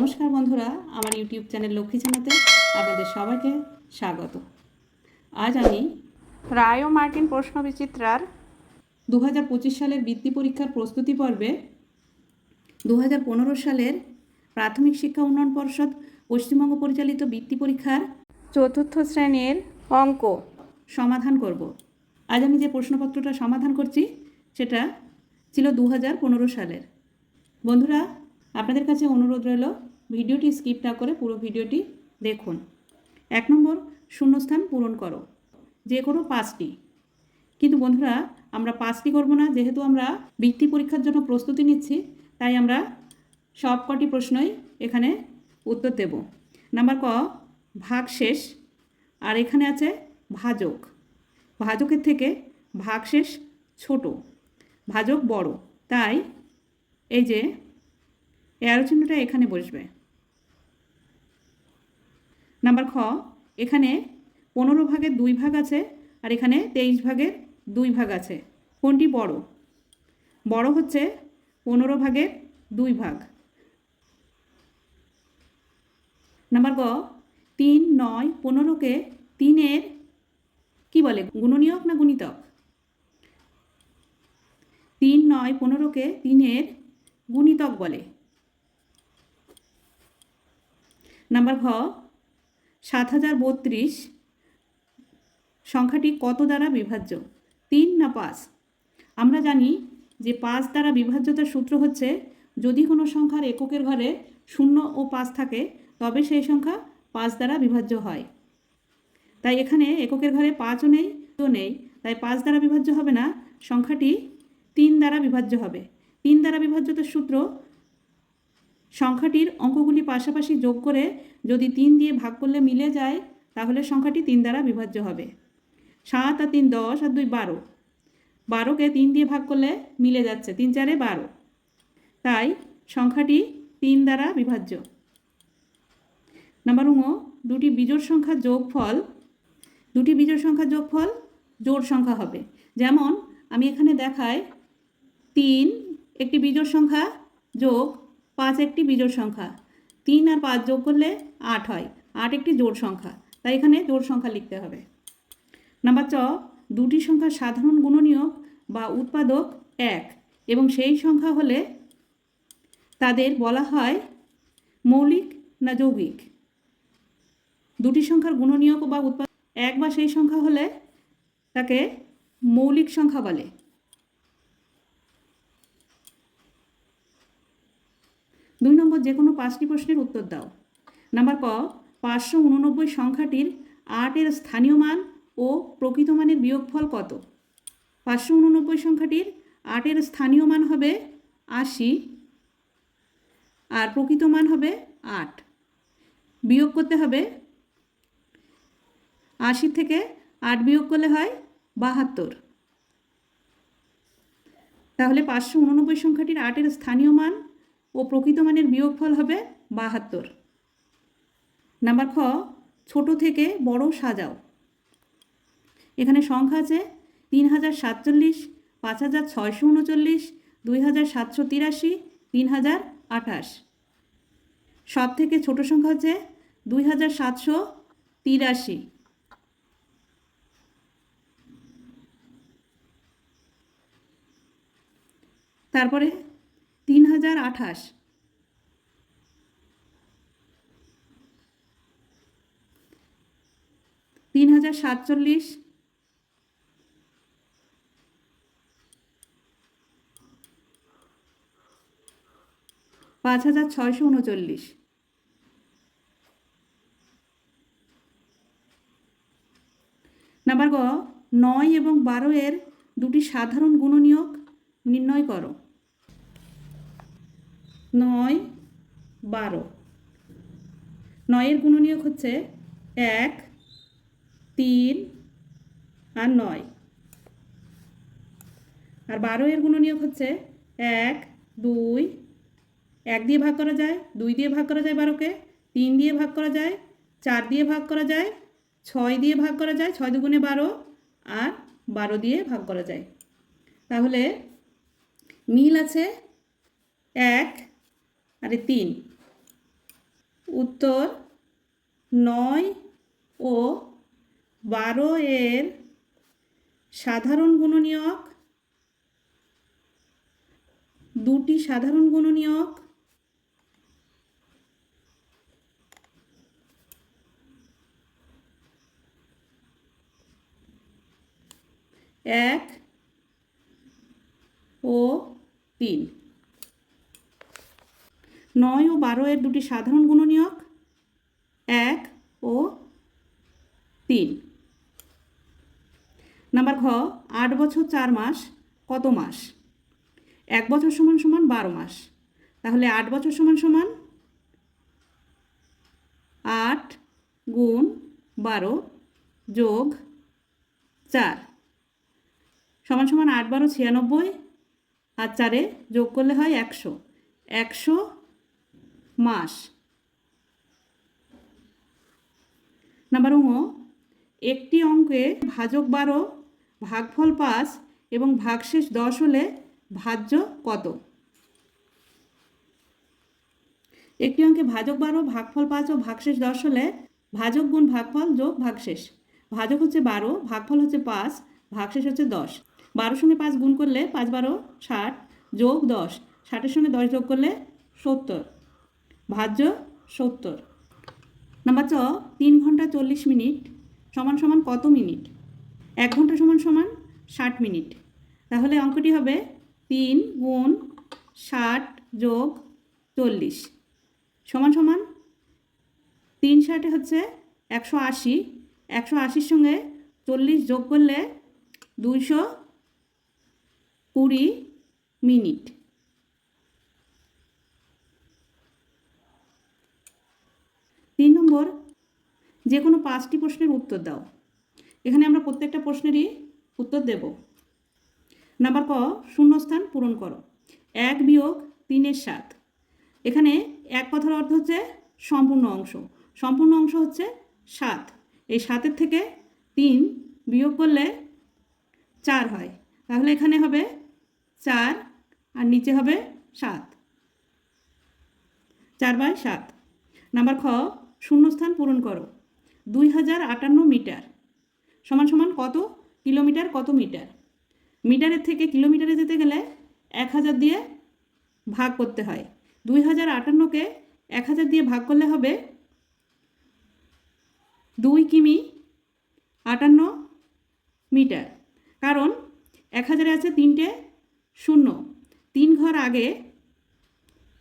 নমস্কার বন্ধুরা আমার ইউটিউব চ্যানেল লক্ষ্মী জানাতে আপনাদের সবাইকে স্বাগত। আজ আমি রায় ও মার্টিন প্রশ্ন বিচিত্রার দু হাজার পঁচিশ সালের বৃত্তি পরীক্ষার প্রস্তুতি পর্বে দু হাজার পনেরো সালের প্রাথমিক শিক্ষা উন্নয়ন পর্ষদ পশ্চিমবঙ্গ পরিচালিত বৃত্তি পরীক্ষার চতুর্থ শ্রেণির অঙ্ক। সমাধান করব। আজ আমি যে প্রশ্নপত্রটা সমাধান করছি সেটা ছিল দু হাজার পনেরো সালের। বন্ধুরা আপনাদের কাছে অনুরোধ রইল, ভিডিওটি স্কিপ না করে পুরো ভিডিওটি দেখুন। এক নম্বর, শূন্যস্থান পূরণ করো, যে কোনো পাঁচটি। কিন্তু বন্ধুরা, আমরা পাঁচটি করব না, যেহেতু আমরা বৃত্তি পরীক্ষার জন্য প্রস্তুতি নিচ্ছি, তাই আমরা সব কটি প্রশ্নই এখানে উত্তর দেব। নাম্বার ক, ভাগ শেষ, আর এখানে আছে ভাজক। ভাজকের থেকে ভাগশেষ ছোট, ভাজক বড়। তাই এই যে এয়ারো চিহ্নটা এখানে বসবে। নাম্বার খ, এখানে পনেরো ভাগের দুই ভাগ আছে আর এখানে তেইশ ভাগের দুই ভাগ আছে। কোনটি বড়? বড় হচ্ছে পনেরো ভাগের দুই ভাগ। নাম্বার গ, তিন নয় পনেরোকে তিনের কি বলে? গুণনীয়ক না গুণিতক? তিন নয় পনেরোকে তিনের গুণিতক বলে। নাম্বার ঘ, সাত হাজার বত্রিশ সংখ্যাটি কত দ্বারা বিভাজ্য? তিন না পাঁচ? আমরা জানি যে পাঁচ দ্বারা বিভাজ্যতার সূত্র হচ্ছে, যদি কোনো সংখ্যার এককের ঘরে শূন্য ও পাঁচ থাকে, তবে সেই সংখ্যা পাঁচ দ্বারা বিভাজ্য হয়। তাই এখানে এককের ঘরে পাঁচও নেই তো নেই। তাই পাঁচ দ্বারা বিভাজ্য হবে না, সংখ্যাটি তিন দ্বারা বিভাজ্য হবে। তিন দ্বারা বিভাজ্যতার সূত্র সংখ্যাটির অঙ্কগুলি পাশাপাশি যোগ করে যদি তিন দিয়ে ভাগ করলে মিলে যায়, তাহলে সংখ্যাটি তিন দ্বারা বিভাজ্য হবে। সাত আর তিন দশ আর দুই বারো। বারোকে তিন দিয়ে ভাগ করলে মিলে যাচ্ছে তিন চারে বারো। তাই সংখ্যাটি তিন দ্বারা বিভাজ্য। নাম্বার উঙো দুটি বিজোড় সংখ্যার যোগফল, দুটি বিজোড় সংখ্যার যোগফল জোড় সংখ্যা হবে। যেমন আমি এখানে দেখাই, তিন একটি বিজোড় সংখ্যা যোগ পাঁচ একটি বিজোড় সংখ্যা। তিন আর পাঁচ যোগ করলে আট হয়। আট একটি জোড় সংখ্যা। তাই এখানে জোড় সংখ্যা লিখতে হবে। নাম্বার চ দুটি সংখ্যা সাধারণ গুণনীয়ক বা উৎপাদক এক এবং সেই সংখ্যা হলে তাদের বলা হয় মৌলিক না যৌগিক। দুটি সংখ্যার গুণনীয়ক বা উৎপাদক এক বা সেই সংখ্যা হলে তাকে মৌলিক সংখ্যা বলে। দুই নম্বর যে কোনো পাঁচটি প্রশ্নের উত্তর দাও। নাম্বার ক, পাঁচশো উননব্বই সংখ্যাটির আটের স্থানীয় মান ও প্রকৃত মানের বিয়োগফল কত? পাঁচশো উননব্বই সংখ্যাটির আটের স্থানীয় মান হবে আশি আর প্রকৃত মান হবে আট। বিয়োগ করতে হবে আশি থেকে আট বিয়োগ করলে হয় বাহাত্তর। তাহলে পাঁচশো উননব্বই সংখ্যাটির আটের স্থানীয় মান ও প্রকৃত মানের বিয়োগফল হবে বাহাত্তর। নাম্বার খ, ছোট থেকে বড় সাজাও। এখানে সংখ্যা আছে তিন হাজার সাতচল্লিশ পাঁচ হাজার ছয়শো উনচল্লিশ দুই হাজার সাতশো তিরাশি তিন হাজার আঠাশ। সব থেকে ছোট সংখ্যা হচ্ছে দুই হাজার সাতশো তিরাশি। তারপরে তিন হাজার আঠাশ। তিন হাজার সাতচল্লিশ। পাঁচ হাজার ছয়শো উনচল্লিশ। নাম্বার গ, নয় এবং বারো এর দুটি সাধারণ গুণনীয়ক নির্ণয় করো। নয়, বারো। নয়ের গুণনীয়ক হচ্ছে এক, তিন আর নয়। আর বারো এর গুণনীয়ক হচ্ছে এক, দুই। এক দিয়ে ভাগ করা যায়, দুই দিয়ে ভাগ করা যায় বারোকে, তিন দিয়ে ভাগ করা যায়, চার দিয়ে ভাগ করা যায়, ছয় দিয়ে ভাগ করা যায়, ছয় দুগুণে বারো আর বারো দিয়ে ভাগ করা যায়। তাহলে মিল আছে এক আরে তিন। উত্তর নয় ও বারো এর সাধারণ গুণনীয়ক। দুটি সাধারণ গুণনীয়ক। এক ও তিন। নয় ও বারো এর দুটি সাধারণ গুণনীয়ক, এক ও তিন। নাম্বার ঘ, আট বছর চার মাস, কত মাস? এক বছর সমান সমান বারো মাস। তাহলে আট বছর সমান সমান আট গুণ বারো যোগ চার। সমান সমান আট বারো ছিয়ানব্বই, আর চারে যোগ করলে হয় একশো। একশো মাস। নাম্বার ও একটি অঙ্কে ভাজক বারো, ভাগফল পাঁচ এবং ভাগশেষ দশ হলে ভাজ্য কত? একটি অঙ্কে ভাজক বারো, ভাগফল পাঁচ ও ভাগশেষ দশ হলে ভাজক গুণ ভাগফল যোগ ভাগশেষ। ভাজক হচ্ছে বারো, ভাগফল হচ্ছে পাঁচ, ভাগশেষ হচ্ছে দশ। বারোর সঙ্গে পাঁচ গুণ করলে পাঁচ বারো, ষাট যোগ দশ। ষাটের সঙ্গে দশ যোগ করলে সত্তর। ভাজ্য সত্তর। নাম্বার চ তিন ঘণ্টা চল্লিশ মিনিট সমান সমান কত মিনিট? এক ঘণ্টা সমান সমান ষাট মিনিট। তাহলে অঙ্কটি হবে তিন গুণ ষাট যোগ চল্লিশ। সমান সমান তিন ষাটে হচ্ছে একশো আশি। একশো আশির সঙ্গে চল্লিশ যোগ করলে দুইশো কুড়ি মিনিট তিন নম্বর, যে কোনো পাঁচটি প্রশ্নের উত্তর দাও। এখানে আমরা প্রত্যেকটা প্রশ্নেরই উত্তর দেব। নাম্বার ক, শূন্যস্থান পূরণ করো। এক বিয়োগ তিনের সাত। এখানে এক কথার অর্থ হচ্ছে সম্পূর্ণ অংশ। সম্পূর্ণ অংশ হচ্ছে সাত। এই সাতের থেকে তিন বিয়োগ করলে চার হয়। তাহলে এখানে হবে চার আর নিচে হবে সাত। চার বাই সাত। নাম্বার খ শূন্যস্থান পূরণ করো। দুই হাজার আটান্ন মিটার। সমান সমান কত? কিলোমিটার কত মিটার? মিটারের থেকে কিলোমিটারে যেতে গেলে এক হাজার দিয়ে ভাগ করতে হয়। দুই হাজার আটান্নকে এক হাজার দিয়ে ভাগ করলে হবে দুই কিমি আটান্ন মিটার। কারণ এক হাজারে আছে তিনটে শূন্য। তিন ঘর আগে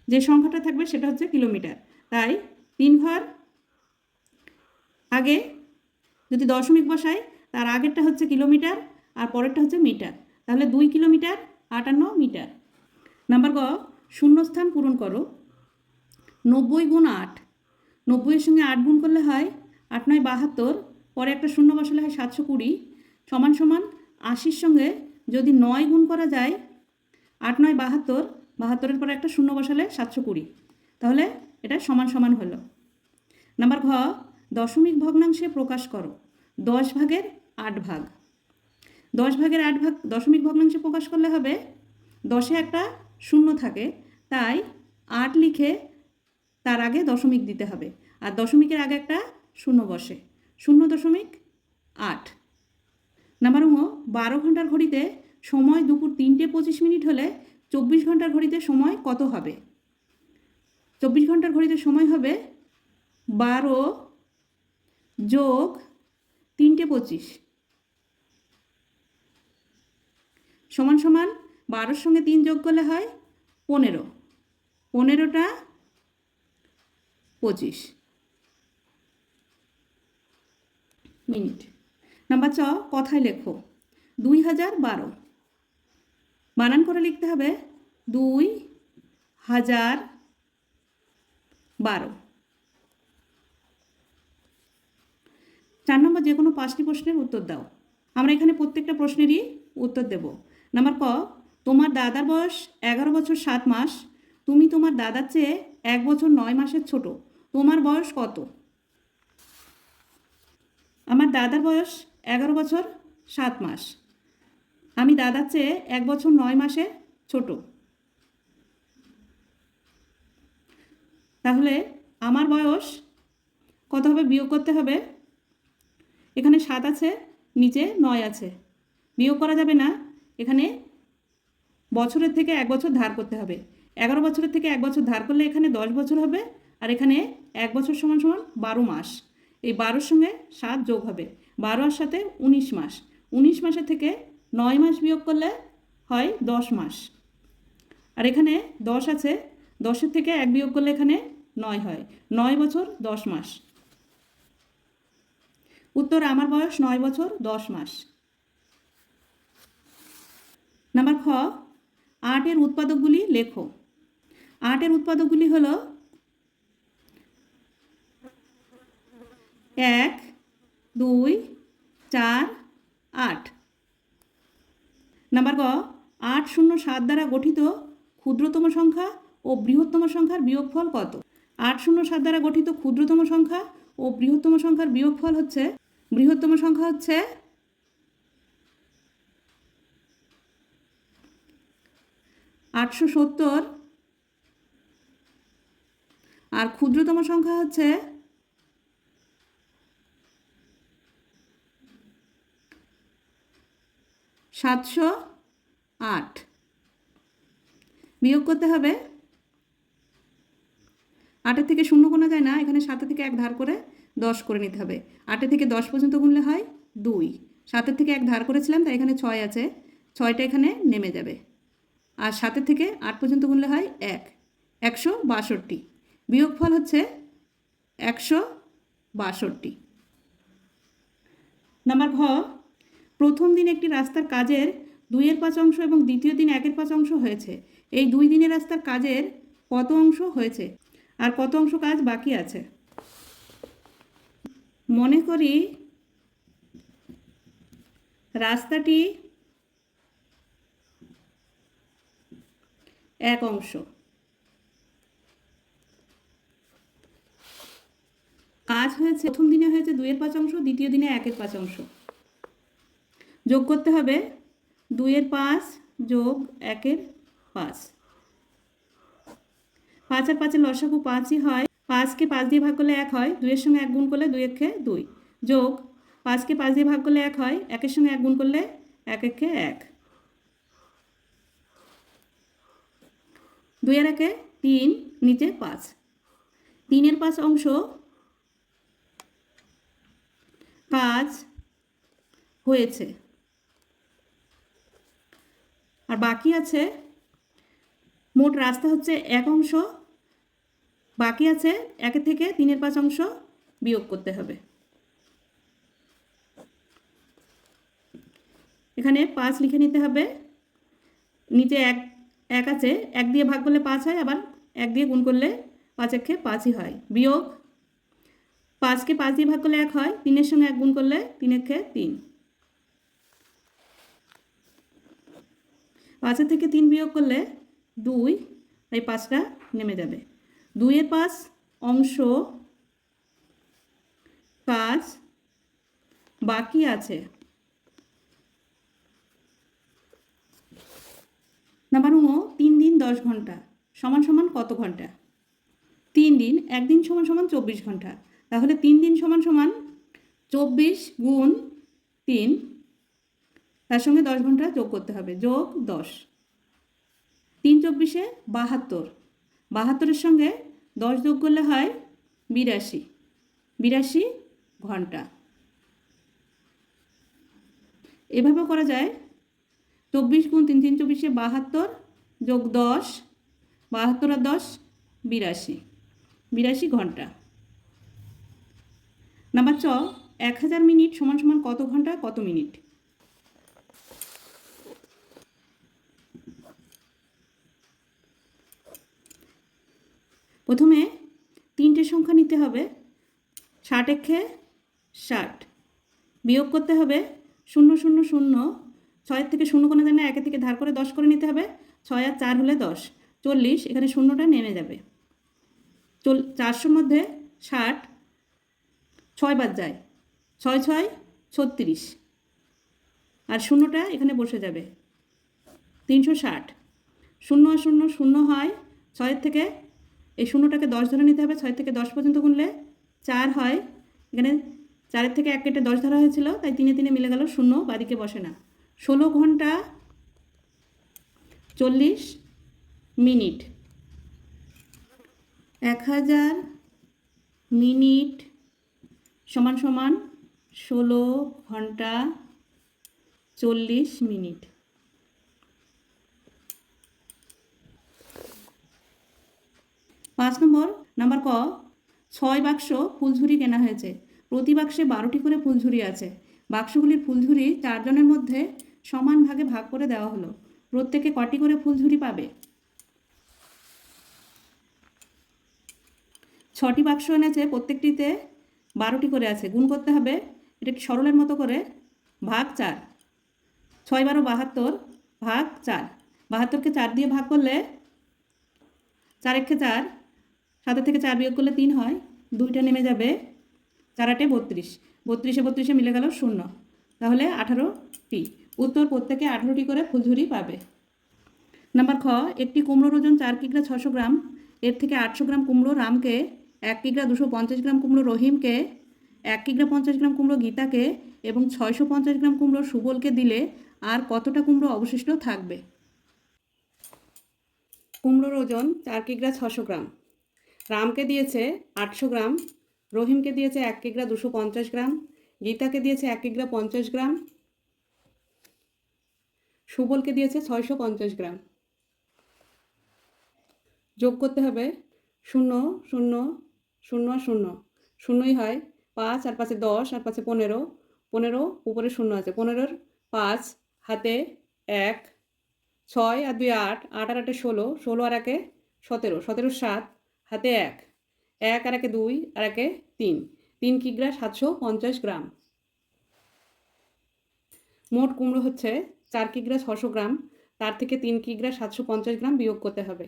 যে সংখ্যাটা থাকবে সেটা হচ্ছে কিলোমিটার। তাই তিন ঘর আগে যদি দশমিক বসাই, তার আগেরটা হচ্ছে কিলোমিটার আর পরেরটা হচ্ছে মিটার। তাহলে দুই কিলোমিটার, আটান্ন মিটার। নাম্বার গ, শূন্যস্থান পূরণ করো। নব্বই গুণ আট। নব্বইয়ের সঙ্গে আট গুণ করলে হয় আট নয় বাহাত্তর। পরে একটা শূন্য বসালে হয় সাতশো কুড়ি। সমান সমান আশির সঙ্গে যদি নয় গুণ করা যায়, আট নয় বাহাত্তর, বাহাত্তরের পরে একটা শূন্য বসালে সাতশো কুড়ি। তাহলে এটা সমান সমান হলো। নাম্বার ঘ দশমিক ভগ্নাংশে প্রকাশ করো। দশ ভাগের আট ভাগ। দশ ভাগের আট ভাগ দশমিক ভগ্নাংশে প্রকাশ করলে হবে, দশে একটা শূন্য থাকে, তাই আট লিখে তার আগে দশমিক দিতে হবে। আর দশমিকের আগে একটা শূন্য বসে। শূন্য দশমিক আট। নাম্বার ও বারো ঘণ্টার ঘড়িতে সময় দুপুর তিনটে পঁচিশ মিনিট হলে চব্বিশ ঘণ্টার ঘড়িতে সময় কত হবে? চব্বিশ ঘণ্টার ঘড়িতে সময় হবে বারো যোগ তিনটে পঁচিশ। সমান সমান বারোর সঙ্গে তিন যোগ করলে হয় পনেরো। পনেরোটা পঁচিশ। মিনিট। নাম্বার চ কথায় লেখো। দুই হাজার বারো। বানান করে লিখতে হবে দুই হাজার বারো। চার নম্বর যে কোনো পাঁচটি প্রশ্নের উত্তর দাও। আমরা এখানে প্রত্যেকটা প্রশ্নেরই উত্তর দেব। নাম্বার ক, তোমার দাদার বয়স এগারো বছর সাত মাস। তুমি তোমার দাদার চেয়ে এক বছর নয় মাসের ছোট। তোমার বয়স কত? আমার দাদার বয়স এগারো বছর সাত মাস। আমি দাদার চেয়ে এক বছর নয় মাসে ছোট। তাহলে আমার বয়স কত হবে? বিয়োগ করতে হবে এখানে সাত আছে, নিচে নয় আছে। বিয়োগ করা যাবে না। এখানে বছরের থেকে এক বছর ধার করতে হবে। এগারো বছরের থেকে এক বছর ধার করলে এখানে দশ বছর হবে আর এখানে এক বছর সমান সমান বারো মাস। এই বারোর সঙ্গে সাত যোগ হবে। বারো আর সাথে উনিশ মাস। উনিশ মাসের থেকে নয় মাস বিয়োগ করলে হয় দশ মাস। আর এখানে দশ আছে। দশের থেকে এক বিয়োগ করলে এখানে নয় হয়। নয় বছর দশ মাস। উত্তর, আমার বয়স নয় বছর, দশ মাস। নাম্বার খ আটের উৎপাদকগুলি লেখো। আটের উৎপাদকগুলি হল এক, দুই, চার, আট। নাম্বার গ, আট শূন্য সাত দ্বারা গঠিত ক্ষুদ্রতম সংখ্যা ও বৃহত্তম সংখ্যার বিয়োগফল কত? আট শূন্য সাত দ্বারা গঠিত ক্ষুদ্রতম সংখ্যা ও বৃহত্তম সংখ্যার বিয়োগফল হচ্ছে, বৃহত্তম সংখ্যা হচ্ছে আটশো সত্তর, আর ক্ষুদ্রতম সংখ্যা হচ্ছে সাতশো আট। বিয়োগ করতে হবে আটের থেকে শূন্য গোনা যায় না, এখানে সাতের থেকে এক ধার করে দশ করে নিতে হবে। আটের থেকে দশ পর্যন্ত গুনলে হয় দুই। সাতের থেকে এক ধার করেছিলাম, তাই এখানে ছয় আছে। ছয়টা এখানে নেমে যাবে। আর সাতের থেকে আট পর্যন্ত গুনলে হয় এক। একশো বাষট্টি। বিয়োগফল হচ্ছে একশো বাষট্টি। নাম্বার ঘ, প্রথম দিন একটি রাস্তার কাজের দুইয়ের পাঁচ অংশ এবং দ্বিতীয় দিন একের পাঁচ অংশ হয়েছে। এই দুই দিনের রাস্তার কাজের কত অংশ হয়েছে? আর কত অংশ কাজ বাকি আছে? মনে করি রাস্তাটি এক অংশ। কাজ হয়েছে, প্রথম দিনে হয়েছে দুইয়ের পাঁচ অংশ, দ্বিতীয় দিনে একের পাঁচ অংশ। যোগ করতে হবে দুইয়ের পাঁচ যোগ একের পাঁচ। পাঁচ আর পাঁচের লসাগু পাঁচই হয়। পাঁচকে পাঁচ দিয়ে ভাগ করলে এক হয়, দুইয়ের সঙ্গে এক গুণ করলে দুই একে দুই। যোগ, পাঁচকে পাঁচ দিয়ে ভাগ করলে এক হয়, একের সঙ্গে এক গুণ করলে এক একে। এক দুইয়ের একে তিন, নিচে পাঁচ। তিনের পাঁচ অংশ কাজ হয়েছে। আর বাকি আছে, মোট রাস্তা হচ্ছে এক অংশ বাকি আছে একের থেকে তিনের পাঁচ অংশ বিয়োগ করতে হবে। এখানে পাঁচ লিখে নিতে হবে। নিচে এক এক আছে, এক দিয়ে ভাগ করলে পাঁচ হয়, আবার এক দিয়ে গুণ করলে পাঁচ একে পাঁচই হয়। বিয়োগ পাঁচকে পাঁচ দিয়ে ভাগ করলে এক হয়, তিনের সঙ্গে এক গুণ করলে তিন একে তিন। পাঁচের থেকে তিন বিয়োগ করলে দুই এই পাঁচটা নেমে যাবে। দুইয়ের পাঁচ অংশ কাজ বাকি আছে। নাম্বার উনো তিন দিন দশ ঘণ্টা সমান সমান কত ঘণ্টা? তিন দিন একদিন সমান সমান চব্বিশ ঘণ্টা। তাহলে তিন দিন সমান সমান চব্বিশ গুণ তিন, তার সঙ্গে দশ ঘণ্টা যোগ করতে হবে, যোগ দশ। তিন চব্বিশে বাহাত্তর, বাহাত্তরের সঙ্গে দশ যোগ করলে হয় বিরাশি। বিরাশি ঘণ্টা। এভাবে করা যায়। চব্বিশ গুণ তিন তিন চব্বিশে বাহাত্তর যোগ দশ, বাহাত্তর আর দশ, বিরাশি। বিরাশি ঘণ্টা। নাম্বার চ এক হাজার মিনিট সমান সমান কত ঘণ্টা, কত মিনিট? প্রথমে তিনটে সংখ্যা নিতে হবে। ষাট একে ষাট। বিয়োগ করতে হবে শূন্য শূন্য শূন্য। ছয়ের থেকে শূন্য কোনো জানে একে থেকে ধার করে দশ করে নিতে হবে। ছয় আর চার হলে দশ। চল্লিশ, এখানে শূন্যটা নেমে যাবে। চল, চারশোর মধ্যে ষাট ছয় বাদ যায়। ছয় ছয়, ছত্রিশ। আর শূন্যটা এখানে বসে যাবে। তিনশো ষাট। শূন্য শূন্য শূন্য হয় ছয়ের থেকে এই শূন্যটাকে দশ ধরে নিতে হবে, ছয় থেকে দশ পর্যন্ত গুনলে চার হয়। এখানে চারের থেকে এক কেটে দশ ধরা হয়েছিল, তাই তিনে তিনে মিলে গেল শূন্য, বাদিকে বসে না। ষোলো ঘণ্টা চল্লিশ মিনিট। এক হাজার মিনিট সমান সমান ষোলো ঘণ্টা চল্লিশ মিনিট। পাঁচ নম্বর, নাম্বার ক, ছয় বাক্স ফুলঝুরি কেনা হয়েছে। প্রতি বাক্সে বারোটি করে ফুলঝুরি আছে। বাক্সগুলির ফুলঝুরি চারজনের মধ্যে সমান ভাগে ভাগ করে দেওয়া হলো। প্রত্যেকে কটি করে ফুলঝুরি পাবে? ছটি বাক্স এনেছে, প্রত্যেকটিতে বারোটি করে আছে। গুণ করতে হবে, এটা কি সরলের মতো করে? ভাগ চার। ছয় বারো বাহাত্তর, ভাগ চার। বাহাত্তরকে চার দিয়ে ভাগ করলে চার একে চার। সাতের থেকে চার বিয়োগ করলে তিন হয়, দুইটা নেমে যাবে চার আটে বত্রিশ। বত্রিশে বত্রিশে মিলে গেল শূন্য। তাহলে আঠারোটি উত্তর প্রত্যেকে আঠারোটি করে ফুলঝুরি পাবে। নাম্বার খ, একটি কুমড়োর ওজন চার কিগ্রা ছশো গ্রাম। এর থেকে আটশো গ্রাম কুমড়ো রামকে, এক কিগ্রা দুশো পঞ্চাশ গ্রাম কুমড়ো রহিমকে, এক কিগ্রা পঞ্চাশ গ্রাম কুমড়ো গীতাকে এবং ছয়শো পঞ্চাশ গ্রাম কুমড়ো সুবলকে দিলে আর কতটা কুমড়ো অবশিষ্ট থাকবে? কুমড়োর ওজন চার কিগ্রা ছশো গ্রাম। রামকে দিয়েছে আটশো গ্রাম, রহিমকে দিয়েছে এক কিগ্রা দুশো পঞ্চাশ গ্রাম, গীতাকে দিয়েছে এক কিগ্রা পঞ্চাশ গ্রাম, সুবলকে দিয়েছে ছয়শো পঞ্চাশ গ্রাম। যোগ করতে হবে শূন্য শূন্য শূন্য শূন্য। শূন্যই হয় পাঁচ, আর পাঁচে দশ, আর পাঁচে পনেরো। পনেরো, উপরে শূন্য আছে। পনেরোর পাঁচ, হাতে এক, ছয়, আর দুই আট। আট আর আটে ষোলো ষোলো আর একে সতেরো। সতেরো সাত হাতে এক। এক, আর একে দুই, আর একে তিন। তিন কিগ্রা সাতশো পঞ্চাশ গ্রাম। মোট কুমড়ো হচ্ছে চার কিগ্রা ছশো গ্রাম। তার থেকে তিন কিগ্রা সাতশো পঞ্চাশ গ্রাম বিয়োগ করতে হবে।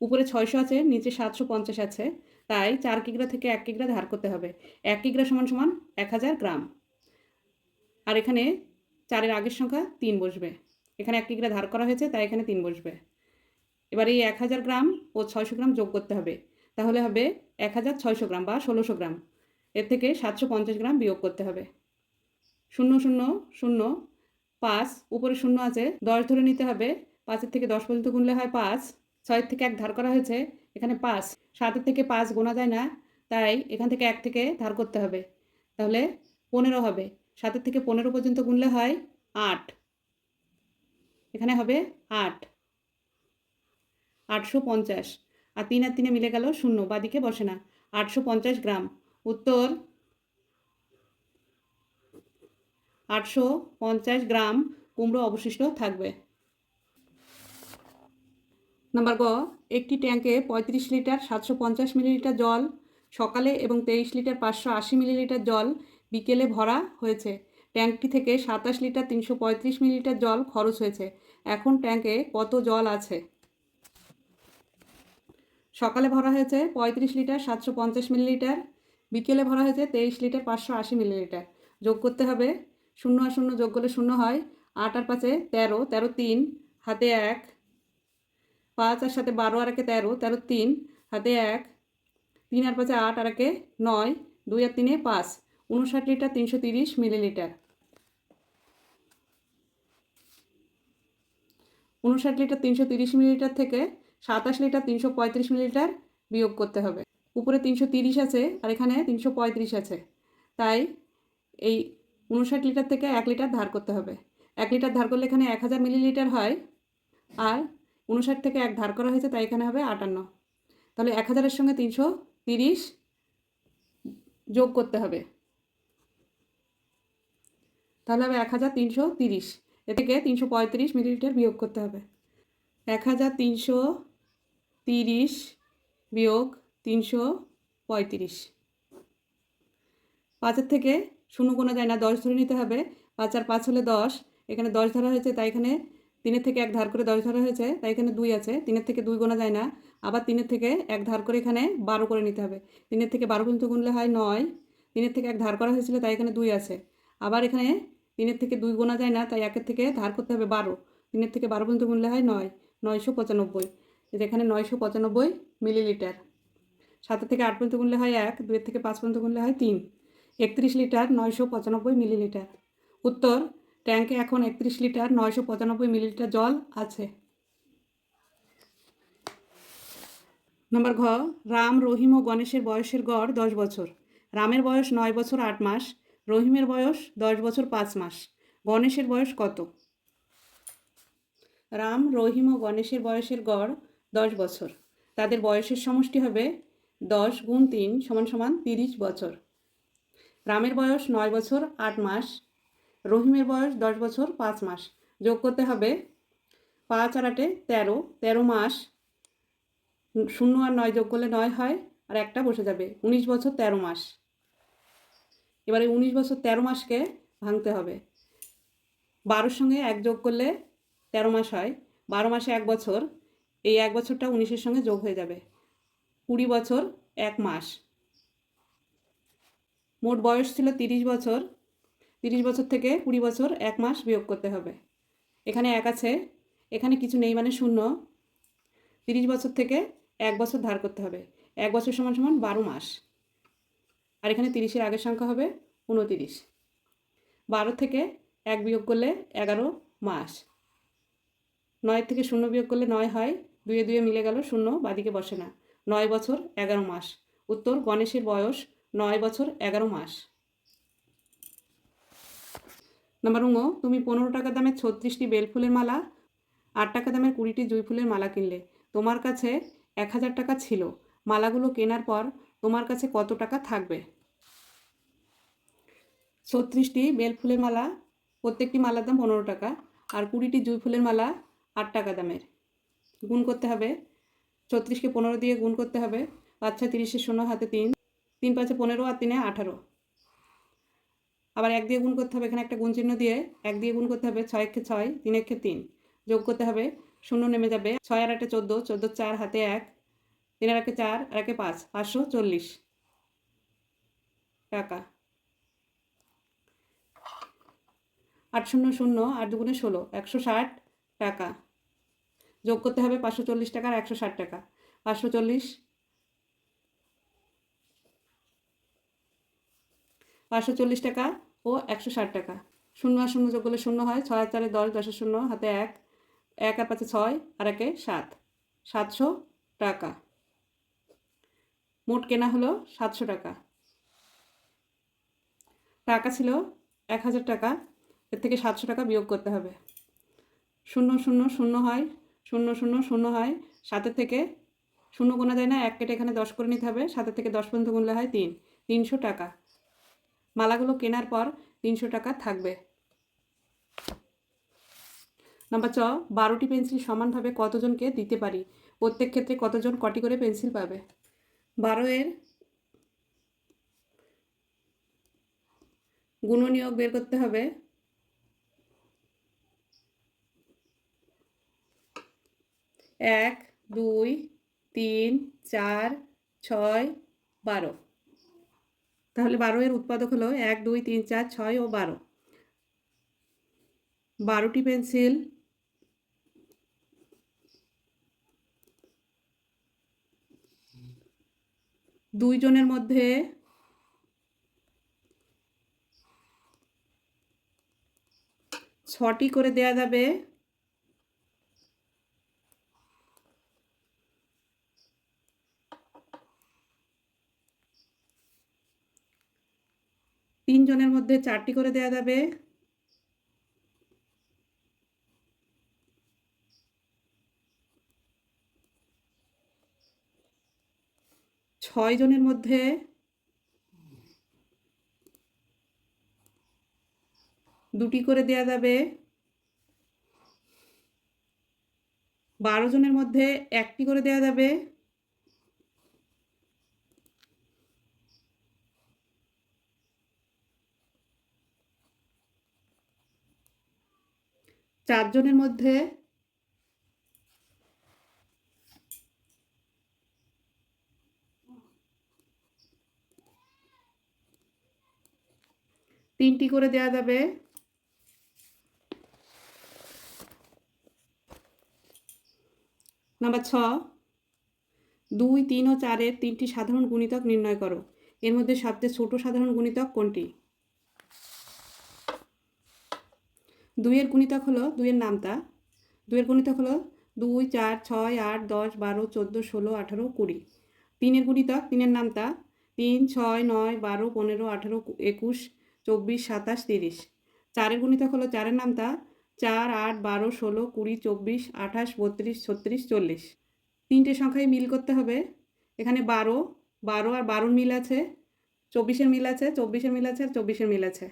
উপরে ছয়শো আছে, নিচে সাতশো পঞ্চাশ আছে। তাই চার কিগ্রা থেকে এক কিগ্রা ধার করতে হবে। এক কিগ্রা সমান সমান এক হাজার গ্রাম। আর এখানে চারের আগের সংখ্যা তিন বসবে। এখানে এক কিগ্রা ধার করা হয়েছে, তাই এখানে তিন বসবে। এবার এই এক হাজার গ্রাম ও ছয়শো গ্রাম যোগ করতে হবে। তাহলে হবে এক হাজার ছয়শো গ্রাম বা ষোলোশো গ্রাম। এর থেকে সাতশো পঞ্চাশ গ্রাম বিয়োগ করতে হবে। শূন্য শূন্য শূন্য, পাঁচ, উপরে শূন্য আছে, দশ ধরে নিতে হবে। পাঁচের থেকে দশ পর্যন্ত গুনলে হয় পাঁচ। ছয়ের থেকে এক ধার করা হয়েছে, এখানে পাঁচ। সাতের থেকে পাঁচ গোনা যায় না, তাই এখান থেকে এক থেকে ধার করতে হবে। তাহলে পনেরো হবে। সাতের থেকে পনেরো পর্যন্ত গুনলে হয় আট। এখানে হবে আট। আটশো পঞ্চাশ। আর তিন আর তিনে মিলে গেল শূন্য, বাদিকে বসে না। আটশো পঞ্চাশ গ্রাম। উত্তর, আটশো পঞ্চাশ গ্রাম কুমড়ো অবশিষ্ট থাকবে। নাম্বার গ, একটি ট্যাঙ্কে পঁয়ত্রিশ লিটার সাতশো পঞ্চাশ মিলিলিটার জল, সকালে এবং তেইশ লিটার পাঁচশো আশি মিলিলিটার জল বিকেলে ভরা হয়েছে। ট্যাঙ্কটি থেকে সাতাশ লিটার তিনশো পঁয়ত্রিশ মিলিলিটার জল খরচ হয়েছে। এখন ট্যাঙ্কে কত জল আছে? সকালে ভরা হয়েছে পঁয়ত্রিশ লিটার সাতশো পঞ্চাশ মিলিলিটার, বিকেলে ভরা হয়েছে তেইশ লিটার পাঁচশো আশি মিলিলিটার। যোগ করতে হবে শূন্য আর শূন্য যোগ করলে শূন্য হয়, আট আর পাঁচে তেরো তেরো তিন, হাতে এক, পাঁচ আর সাথে বারো আর একে তেরো তেরো তিন, হাতে এক, তিন আর পাঁচে আট আর একে নয়, দুই আর তিনে পাঁচ, উনষাট লিটার তিনশো তিরিশ মিলিলিটার। উনষাট লিটার তিনশো তিরিশ মিলিলিটার থেকে সাতাশ লিটার তিনশো পঁয়ত্রিশ মিলিলিটার বিয়োগ করতে হবে। উপরে তিনশো তিরিশ আছে আর এখানে তিনশো পঁয়ত্রিশ আছে। তাই এই উনষাট লিটার থেকে এক লিটার ধার করতে হবে। এক লিটার ধার করলে এখানে এক হাজার মিলিলিটার হয় আর উনষাট থেকে এক ধার করা হয়েছে তাই এখানে হবে আটান্ন। তাহলে এক হাজারের সঙ্গে তিনশো তিরিশ যোগ করতে হবে। তাহলে হবে এক হাজার তিনশো তিরিশ। এ থেকে তিনশো পঁয়ত্রিশ মিলিলিটার বিয়োগ করতে হবে। এক হাজার তিনশো তিরিশ বিয়োগ তিনশো পঁয়ত্রিশ। পাঁচের থেকে শূন্য কোনো যায় না, দশ ধরে নিতে হবে। পাঁচ আর পাঁচ হলে দশ, এখানে দশ ধরা হয়েছে, তাই এখানে তিনের থেকে এক ধার করে দশ ধরা হয়েছে, তাই এখানে দুই আছে। তিনের থেকে দুই গোনা যায় না, আবার তিনের থেকে এক ধার করে এখানে বারো করে নিতে হবে। তিনের থেকে বারো পর্যন্ত গুনলে হয় নয়, তিনের থেকে এক ধার করা হয়েছিল, তাই এখানে দুই আছে। আবার এখানে তিনের থেকে দুই গোনা যায় না, তাই একের থেকে ধার করতে হবে বারো, তিনের থেকে বারো পর্যন্ত গুনলে হয় নয়, নয়শো পঁচানব্বই। এই যে এখানে নয়শো পঁচানব্বই মিলিলিটার। সাতের থেকে আট পর্যন্ত গুনলে হয় এক, দুয়ের থেকে পাঁচ পর্যন্ত গুনলে হয় তিন। একত্রিশ লিটার, নয়শো পঁচানব্বই মিলিলিটার। উত্তর ট্যাঙ্কে এখন একত্রিশ লিটার, নয়শো পঁচানব্বই মিলিলিটার জল আছে। নম্বর ঘ, রাম, রহিম ও গণেশের বয়সের গড় দশ বছর। রামের বয়স নয় বছর আট মাস, রহিমের বয়স দশ বছর পাঁচ মাস। গণেশের বয়স কত? রাম, রহিম ও গণেশের বয়সের গড় দশ বছর। তাদের বয়সের সমষ্টি হবে দশ গুণ তিন সমান সমান তিরিশ বছর। রামের বয়স নয় বছর, আট মাস। রহিমের বয়স দশ বছর, পাঁচ মাস। যোগ করতে হবে পাঁচ আর আটে তেরো। তেরো মাস। শূন্য আর নয় যোগ করলে নয় হয় আর একটা বসে যাবে। উনিশ বছর, তেরো মাস। এবারে উনিশ বছর, তেরো মাসকে ভাঙতে হবে। বারোর সঙ্গে এক যোগ করলে তেরো মাস হয়। বারো মাসে এক বছর এই এক বছরটা উনিশের সঙ্গে যোগ হয়ে যাবে। কুড়ি বছর, এক মাস। মোট বয়স ছিল তিরিশ বছর। তিরিশ বছর থেকে কুড়ি বছর, এক মাস বিয়োগ করতে হবে। এখানে এক আছে। এখানে কিছু নেই মানে শূন্য। তিরিশ বছর থেকে এক বছর ধার করতে হবে। এক বছর সমান সমান বারো মাস। আর এখানে তিরিশের আগের সংখ্যা হবে উনতিরিশ। বারো থেকে এক বিয়োগ করলে এগারো মাস। নয় থেকে শূন্য বিয়োগ করলে নয় হয়। দুয়ে দুয়ে মিলে গেল শূন্য, বাদিকে বসে না। নয় বছর, এগারো মাস। উত্তর, গণেশের বয়স নয় বছর, এগারো মাস। নাম্বার উঙো তুমি পনেরো টাকা দামের ছত্রিশটি বেলফুলের মালা, আট টাকা দামের কুড়িটি জুঁই ফুলের মালা কিনলে। তোমার কাছে এক হাজার টাকা ছিল। মালাগুলো কেনার পর তোমার কাছে কত টাকা থাকবে? ছত্রিশটি বেল ফুলের মালা, প্রত্যেকটি মালার দাম পনেরো টাকা। আর কুড়িটি জুঁই ফুলের মালা, আট টাকা দামের। গুণ করতে হবে। ছত্রিশকে পনেরো দিয়ে গুণ করতে হবে। পাঁচ ছয় তিরিশে শূন্য, হাতে তিন। তিন পাঁচে পনেরো আর তিনে আঠারো। আবার এক দিয়ে গুণ করতে হবে, এখানে একটা গুণ চিহ্ন দিয়ে এক দিয়ে গুণ করতে হবে ছয় একে ছয় তিন একে তিন। যোগ করতে হবে, শূন্য নেমে যাবে। ছয় আর একটা চোদ্দ চোদ্দ চার, হাতে এক। তিন আর একে চার, আর একে পাঁচ, পাঁচশো চল্লিশ। টাকা। আট শূন্য শূন্য, আট দুগুণে ষোলো, একশো ষাট টাকা। যোগ করতে হবে পাঁচশো চল্লিশ টাকা আর একশো ষাট টাকা। পাঁচশো চল্লিশ। পাঁচশো চল্লিশ টাকা ও একশো ষাট টাকা। শূন্য আর শূন্য যোগ করলে শূন্য হয়, ছয় চারে দশ, দশের শূন্য, হাতে এক। এক আর পাঁচে ছয়, আর একে সাত। সাতশো টাকা। মোট কেনা হলো সাতশো টাকা। টাকা ছিল এক হাজার টাকা, এর থেকে সাতশো টাকা বিয়োগ করতে হবে। শূন্য শূন্য শূন্য হয় শূন্য শূন্য শূন্য হয় সাতের থেকে। শূন্য গোনা যায় না, এক কেটে এখানে দশ করে নিতে হবে। সাতের থেকে দশ পর্যন্ত গুনলে হয় তিন। তিনশো টাকা। মালাগুলো কেনার পর তিনশো টাকা থাকবে। নাম্বার চ বারোটি পেন্সিল সমানভাবে কতজনকে দিতে পারি? প্রত্যেক ক্ষেত্রে কতজন কটি করে পেন্সিল পাবে? বারো এর গুণনীয়ক বের করতে হবে। এক, দুই, তিন, চার, ছয়, বারো। তাহলে বারো এর উৎপাদক হলো এক, দুই, তিন, চার, ছয় ও বারো। বারোটি পেন্সিল দুইজনের মধ্যে ছটি করে দেয়া যাবে। তিনজনের মধ্যে চারটি করে দেয়া যাবে। ছয় জনের মধ্যে দুটি করে দেয়া যাবে। বারো জনের মধ্যে একটি করে দেয়া যাবে। চারজনের মধ্যে তিনটি করে দেয়া যাবে। নাম্বার ছ, দুই, তিন ও চারের তিনটি সাধারণ গুণিতক নির্ণয় করো। এর মধ্যে সবচেয়ে ছোট সাধারণ গুণিতক কোনটি? দুইয়ের গুণিতক হলো, দুইয়ের নামতা। দুইয়ের গুণিতক হলো দুই, চার, ছয়, আট, দশ, বারো, চোদ্দ, ষোলো, আঠারো, কুড়ি। তিনের গুণিতক, তিনের নামতা, তিন, ছয়, নয়, বারো, পনেরো, আঠারো একুশ, চব্বিশ, সাতাশ, তিরিশ। চারের গুণিতক হলো, চারের নামতা, চার, আট, বারো, ষোলো, কুড়ি, চব্বিশ, আঠাশ, বত্রিশ, ছত্রিশ, চল্লিশ। তিনটে সংখ্যায় মিল করতে হবে। এখানে বারো বারো আর বারোর মিল আছে, চব্বিশের মিল আছে, চব্বিশের মিল আছে, আর চব্বিশের মিল আছে।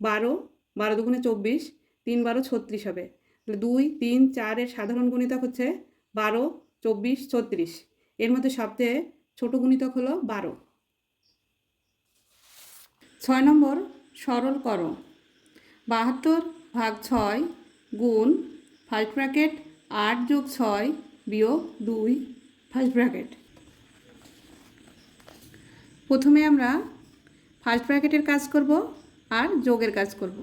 বারো বারো দুগুণে চব্বিশ, তিন বারো ছত্রিশ হবে। তাহলে দুই, তিন, চারের সাধারণ গুণিতক হচ্ছে বারো, চব্বিশ, ছত্রিশ। এর মধ্যে সবচেয়ে ছোট গুণিতক হলো বারো। ছয় নম্বর, সরল করো। বাহাত্তর ভাগ ছয় গুণ ফার্স্ট ব্র্যাকেট আট যোগ ছয় বিয়োগ দুই ফার্স্ট ব্র্যাকেট প্রথমে আমরা ফার্স্ট ব্র্যাকেটের কাজ করব আর যোগের কাজ করব।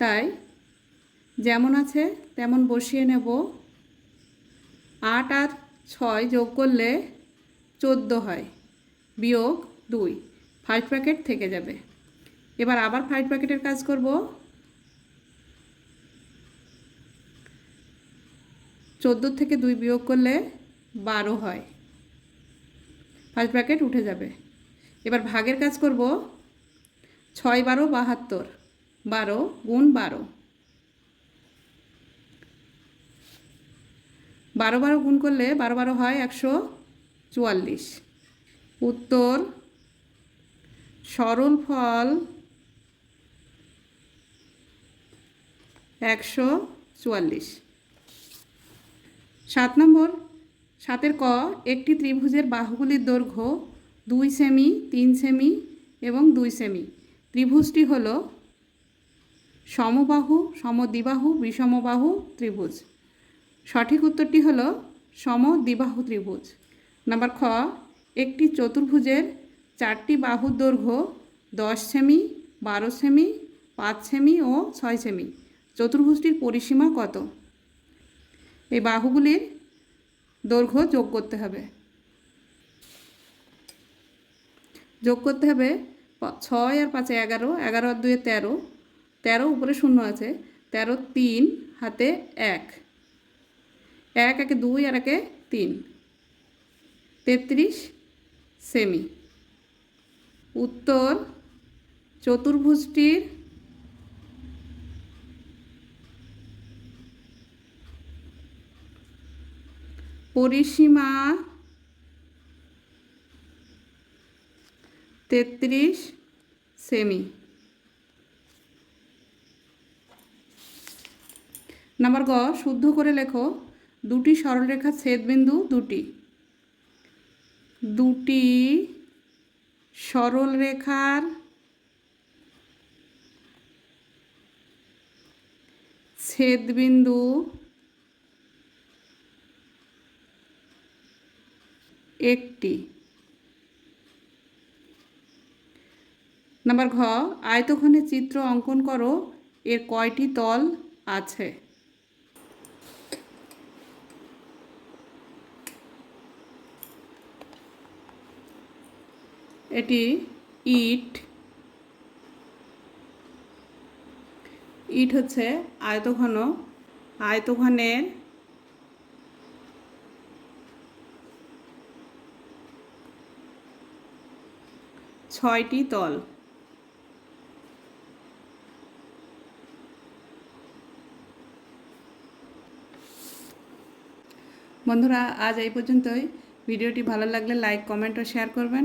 তাই যেমন আছে তেমন বসিয়ে নেব। আট আর ছয় যোগ করলে চোদ্দ হয়। বিয়োগ দুই। ফার্স্ট প্যাকেট থেকে যাবে। এবার আবার ফার্স্ট প্যাকেটের কাজ করব। চোদ্দ থেকে দুই বিয়োগ করলে বারো হয়। ফার্স্ট ব্র্যাকেট উঠে যাবে। এবার ভাগের কাজ করব। ছয় বারো বাহাত্তর। বারো গুণ বারো। বারো বারো গুণ করলে বারো বারো হয় একশো চুয়াল্লিশ। উত্তর, সরল ফল একশো চুয়াল্লিশ। সাত নম্বর, সাতের ক, একটি ত্রিভুজের বাহুগুলির দৈর্ঘ্য দুই সেমি, তিন সেমি এবং দুই সেমি। ত্রিভুজটি হল সমবাহু সমদ্বিবাহু বিষমবাহু, ত্রিভুজ। সঠিক উত্তরটি হল সমদ্বিবাহু ত্রিভুজ। নাম্বার খ, একটি চতুর্ভুজের চারটি বাহুর দৈর্ঘ্য দশ সেমি, বারো সেমি, পাঁচ সেমি ও ছয় সেমি। চতুর্ভুজটির পরিসীমা কত? এই বাহুগুলির দৈর্ঘ্য যোগ করতে হবে। যোগ করতে হবে ছয় আর পাঁচে এগারো এগারো আর দুয়ে তেরো তেরো উপরে শূন্য আছে, তেরো তিন, হাতে এক। এক একে দুই, আর একে তিন। তেত্রিশ, সেমি। উত্তর, চতুর্ভুজটির পরিসীমা তেত্রিশ সেমি। নাম্বার গ, শুদ্ধ করে লেখো। দুটি সরলরেখা ছেদবিন্দু দুটি। দুটি সরলরেখার ছেদবিন্দু একটি। নাম্বার ঘ আয়তক্ষণে চিত্র অঙ্কন করো। এর কয়টি তল আছে? এটি ইট। ইট হচ্ছে আয়তঘন। আয়তঘনের ছয়টি তল। বন্ধুরা, আজ এই পর্যন্তই। ভিডিওটি ভালো লাগলে লাইক, কমেন্ট ও শেয়ার করবেন।